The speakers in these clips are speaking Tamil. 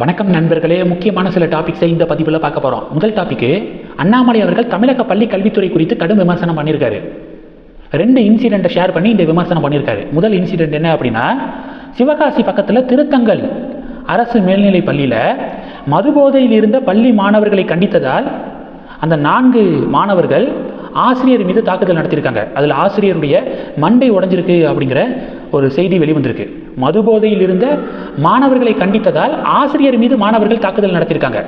வணக்கம் நண்பர்களே முக்கியமான சில டாபிக்ஸை இந்த பதிவில் பார்க்க போகிறோம் முதல் டாபிக்கு அண்ணாமலை அவர்கள் தமிழக பள்ளி கல்வித்துறை குறித்து கடும் விமர்சனம் பண்ணியிருக்காரு ரெண்டு இன்சிடெண்ட்டை ஷேர் பண்ணி இந்த விமர்சனம் பண்ணியிருக்காரு முதல் இன்சிடெண்ட் என்ன அப்படின்னா சிவகாசி பக்கத்தில் திருத்தங்கல் அரசு மேல்நிலை பள்ளியில் மதுபோதையில் இருந்த பள்ளி மாணவர்களை கண்டித்ததால் அந்த நான்கு மாணவர்கள் ஆசிரியர் மீது தாக்குதல் நடத்தியிருக்காங்க. அதில் ஆசிரியருடைய மண்டை உடைஞ்சிருக்கு அப்படிங்கிற ஒரு செய்தி வெளிவந்திருக்கு. மதுபோதையில் இருந்த மாணவர்களை கண்டித்ததால் ஆசிரியர் மீது மாணவர்கள் தாக்குதல் நடத்தியிருக்காங்க.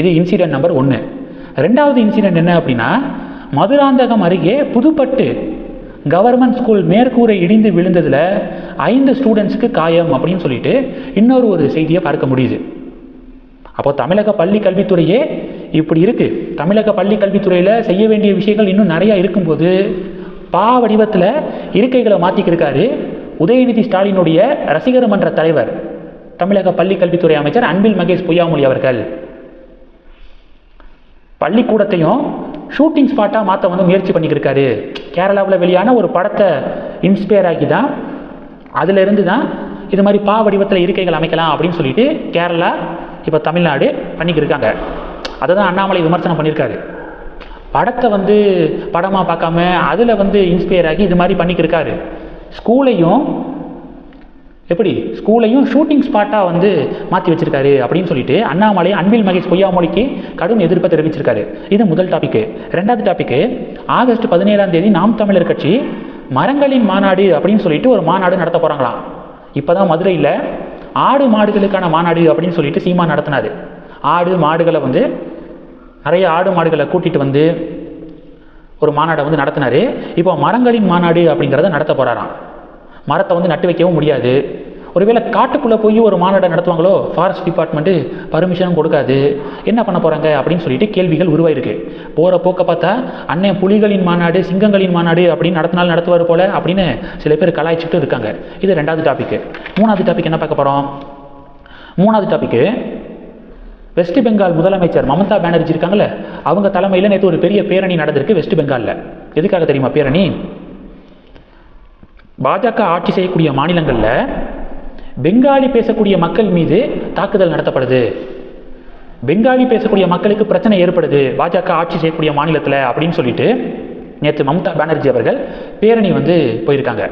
இது இன்சிடென்ட் நம்பர் ஒன்று ரெண்டாவது இன்சிடென்ட் என்ன அப்படின்னா மதுராந்தகம் அருகே புதுப்பட்டு கவர்மெண்ட் ஸ்கூல் மேற்கூரை இடிந்து விழுந்ததில் ஐந்து ஸ்டூடெண்ட்ஸுக்கு காயம் அப்படின்னு சொல்லிட்டு இன்னொரு ஒரு செய்தியை பார்க்க முடியுது. அப்போ தமிழக பள்ளி கல்வித்துறையே இப்படி இருக்குது தமிழக பள்ளி கல்வித்துறையில் செய்ய வேண்டிய விஷயங்கள் இன்னும் நிறையா இருக்கும்போது பா வடிவத்தில் இருக்கைகளை மாற்றிக்கிருக்காரு உதயநிதி ஸ்டாலினுடைய ரசிகர் மன்ற தலைவர் தமிழக பள்ளி கல்வித்துறை அமைச்சர் அன்பில் மகேஷ் பொய்யாமொழி அவர்கள். பள்ளிக்கூடத்தையும் ஷூட்டிங் ஸ்பாட்டாக மாற்ற வந்து முயற்சி பண்ணிக்கிருக்காரு. கேரளாவில் வெளியான ஒரு படத்தை இன்ஸ்பயர் ஆகி தான் அதிலிருந்து தான் இது மாதிரி பா வடிவத்தில் இருக்கைகள் அமைக்கலாம் அப்படின்னு சொல்லிட்டு கேரளா இப்போ தமிழ்நாடு பண்ணிக்கிருக்காங்க. அதை தான் அண்ணாமலை விமர்சனம் பண்ணியிருக்காரு படத்தை வந்து படமாக பார்க்காம அதில் வந்து இன்ஸ்பயர் ஆகி இது மாதிரி பண்ணிக்கிருக்காரு. ஸ்கூலையும் எப்படி? ஸ்கூலையும் ஷூட்டிங் ஸ்பாட்டாக வந்து மாற்றி வச்சிருக்காரு அப்படின்னு சொல்லிட்டு அண்ணாமலை அன்பில் மகேஷ் பொய்யாமொழிக்கு கடும் எதிர்ப்பை தெரிவிச்சிருக்காரு. இது முதல் டாபிக்கு ரெண்டாவது டாபிக்கு ஆகஸ்ட் பதினேழாம் தேதி நாம் தமிழர் கட்சி மரங்களின் மாநாடு அப்படின்னு சொல்லிட்டு ஒரு மாநாடு நடத்த போகிறாங்களாம் இப்போ தான் மதுரையில் ஆடு மாடுகளுக்கான மாநாடு அப்படின்னு சொல்லிட்டு சீமா நடத்தினாரு. ஆடு மாடுகளை வந்து நிறைய ஆடு மாடுகளை கூட்டிகிட்டு வந்து ஒரு மாநாடை வந்து நடத்தினார். இப்போ மரங்களின் மாநாடு அப்படிங்கிறத நடத்த போகிறாராம் மரத்தை வந்து நட்டு வைக்கவும் முடியாது. ஒருவேளை காட்டுக்குள்ளே போய் ஒரு மாநாடை நடத்துவாங்களோ? ஃபாரஸ்ட் டிபார்ட்மெண்ட்டு பர்மிஷனும் கொடுக்காது. என்ன பண்ண போகிறாங்க அப்படின்னு சொல்லிட்டு கேள்விகள் உருவாயிருக்கு. போகிற போக்க பார்த்தா அன்னைய புலிகளின் மாநாடு சிங்கங்களின் மாநாடு அப்படின்னு நடத்தினாலும் நடத்துவார் போல அப்படின்னு சில பேர் கலாய்ச்சிட்டு இருக்காங்க. இது ரெண்டாவது டாபிக்கு மூணாவது டாபிக் என்ன பார்க்க போகிறோம் மூணாவது டாபிக்கு வெஸ்ட் பெங்கால் முதலமைச்சர் மமதா பானர்ஜி இருக்காங்களே அவங்க தலைமையில் நேற்று ஒரு பெரிய பேரணி நடந்திருக்கு வெஸ்ட் பெங்காலில் எதுக்காக தெரியுமா பேரணி? பாஜக ஆட்சி செய்யக்கூடிய மாநிலங்களில் பெங்காலி பேசக்கூடிய மக்கள் மீது தாக்குதல் நடத்தப்படுது. பெங்காலி பேசக்கூடிய மக்களுக்கு பிரச்சனை ஏற்படுது. பாஜக ஆட்சி செய்யக்கூடிய மாநிலத்தில் அப்படின்னு சொல்லிட்டு நேற்று மம்தா பானர்ஜி அவர்கள் பேரணி வந்து போயிருக்காங்க.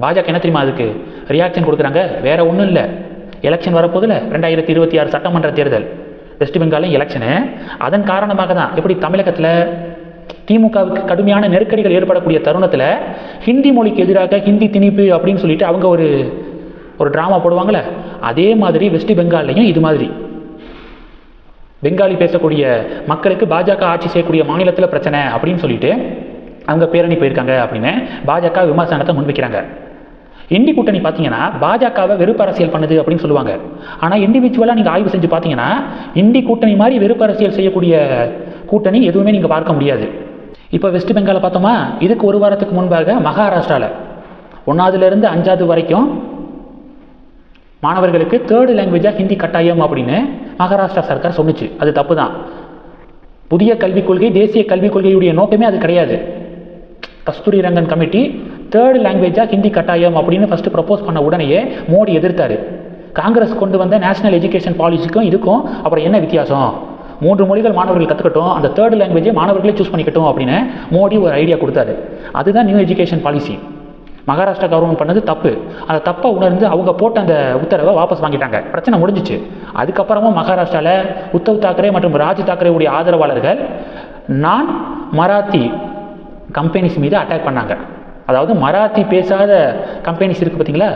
பாஜக என்ன தெரியுமா அதுக்கு? ரியாக்ஷன் கொடுக்குறாங்க. வேற ஒன்றும் இல்லை. எலெக்ஷன் வரப்போதில் ரெண்டாயிரத்தி இருபத்தி ஆறு சட்டமன்ற தேர்தல். வெஸ்ட் பெங்காலையும் எலெக்ஷனு அதன் காரணமாக தான் எப்படி தமிழகத்தில் திமுகவுக்கு கடுமையான நெருக்கடிகள் ஏற்படக்கூடிய தருணத்தில் ஹிந்தி மொழிக்கு எதிராக ஹிந்தி திணிப்பு அப்படின்னு சொல்லிட்டு அவங்க ஒரு ஒரு ட்ராமா போடுவாங்களே அதே மாதிரி வெஸ்ட் பெங்கால்லையும் இது மாதிரி. பெங்காலி பேசக்கூடிய மக்களுக்கு பாஜக ஆட்சி செய்யக்கூடிய மாநிலத்தில் பிரச்சனை அப்படின்னு சொல்லிட்டு அவங்க பேரணி போயிருக்காங்க அப்படின்னு பாஜக விமர்சனத்தை முன்வைக்கிறாங்க. இண்டி கூட்டணி பார்த்தீங்கன்னா பாஜகவை வெறுப்பு அரசியல் பண்ணுது அப்படின்னு சொல்லுவாங்க. ஆனால் இண்டிவிஜுவலாக நீங்கள் ஆய்வு செஞ்சு பார்த்தீங்கன்னா இண்டி கூட்டணி மாதிரி வெறுப்பு அரசியல் செய்யக்கூடிய கூட்டணி எதுவுமே நீங்கள் பார்க்க முடியாது. இப்போ வெஸ்ட் பெங்காலை பார்த்தோமா? இதுக்கு ஒரு வாரத்துக்கு முன்பாக மகாராஷ்டிராவில் ஒன்றாவதுலேருந்து அஞ்சாவது வரைக்கும் மாணவர்களுக்கு தேர்டு லாங்குவேஜாக ஹிந்தி கட்டாயம் அப்படின்னு மகாராஷ்டிரா சர்க்கார் சொன்னுச்சு. அது தப்பு தான் புதிய கல்விக் கொள்கை தேசிய கல்விக் கொள்கையுடைய நோக்கமே அது கிடையாது. கஸ்தூரி ரங்கன் கமிட்டி தேர்ட் லாங்குவேஜாக ஹிந்தி கட்டாயம் அப்படின்னு ஃபஸ்ட்டு ப்ரப்போஸ் பண்ண உடனேயே மோடி எதிர்த்தார். காங்கிரஸ் கொண்டு வந்த நேஷனல் எஜுகேஷன் பாலிசிக்கும் இதுக்கும் அப்புறம் என்ன வித்தியாசம்? மூன்று மொழிகள் மாணவர்கள் கற்றுக்கட்டும் அந்த தேர்ட் லாங்குவேஜை மாணவர்களே சூஸ் பண்ணிக்கட்டும் அப்படின்னு மோடி ஒரு ஐடியா கொடுத்தாரு. அதுதான் new education policy Maharashtra government பண்ணது தப்பு. அந்த தப்பை உணர்ந்து அவங்க போட்ட அந்த உத்தரவை வாபஸ் வாங்கிட்டாங்க. பிரச்சனை முடிஞ்சிச்சு. அதுக்கப்புறமும் மகாராஷ்டிராவில் உத்தவ் தாக்கரே மற்றும் ராஜ் தாக்கரேவுடைய ஆதரவாளர்கள் நான் மராத்தி கம்பெனிஸ் மீது அட்டாக் பண்ணாங்க. அதாவது மராத்தி பேசாத கம்பெனிஸ் இருக்குது பார்த்தீங்களா?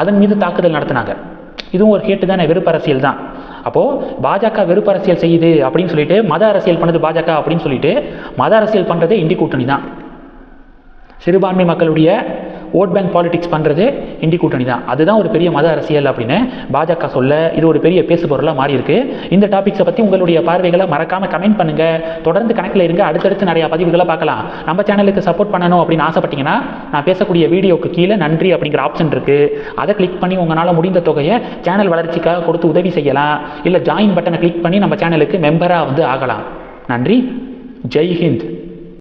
அதன் மீது தாக்குதல் நடத்தினாங்க. இதுவும் ஒரு கேட்டு தானே வெறுப்பு அரசியல் தான். அப்போது பாஜக வெறுப்பு அரசியல் செய்யுது அப்படின்னு சொல்லிட்டு மத அரசியல் பண்ணுது பாஜக அப்படின்னு சொல்லிட்டு மத அரசியல் பண்ணுறதே இந்தி கூட்டணி தான். சிறுபான்மை மக்களுடைய ஓட் பேங்க் பாலிடிக்ஸ் பண்ணுறது இந்தி கூட்டணி தான். அதுதான் ஒரு பெரிய மத அரசியல் அப்படின்னு பாஜக சொல்ல இது ஒரு பெரிய பேசு பொருளாக மாறி இருக்கு இந்த டாபிக்ஸை பற்றி உங்களுடைய பார்வைகளை மறக்காமல் கமெண்ட் பண்ணுங்கள் தொடர்ந்து கணக்கில் இருங்க. அடுத்தடுத்து நிறையா பதிவுகளை பார்க்கலாம். நம்ம சேனலுக்கு சப்போர்ட் பண்ணணும் அப்படின்னு ஆசைப்பட்டீங்கன்னா நான் பேசக்கூடிய வீடியோக்கு கீழே நன்றி அப்படிங்கிற ஆப்ஷன் இருக்குது அதை கிளிக் பண்ணி உங்களால் முடிந்த தொகையை சேனல் வளர்ச்சிக்காக கொடுத்து உதவி செய்யலாம். இல்லை ஜாயின் பட்டனை கிளிக் பண்ணி நம்ம சேனலுக்கு மெம்பராக வந்து ஆகலாம். நன்றி. ஜெய் ஹிந்த்.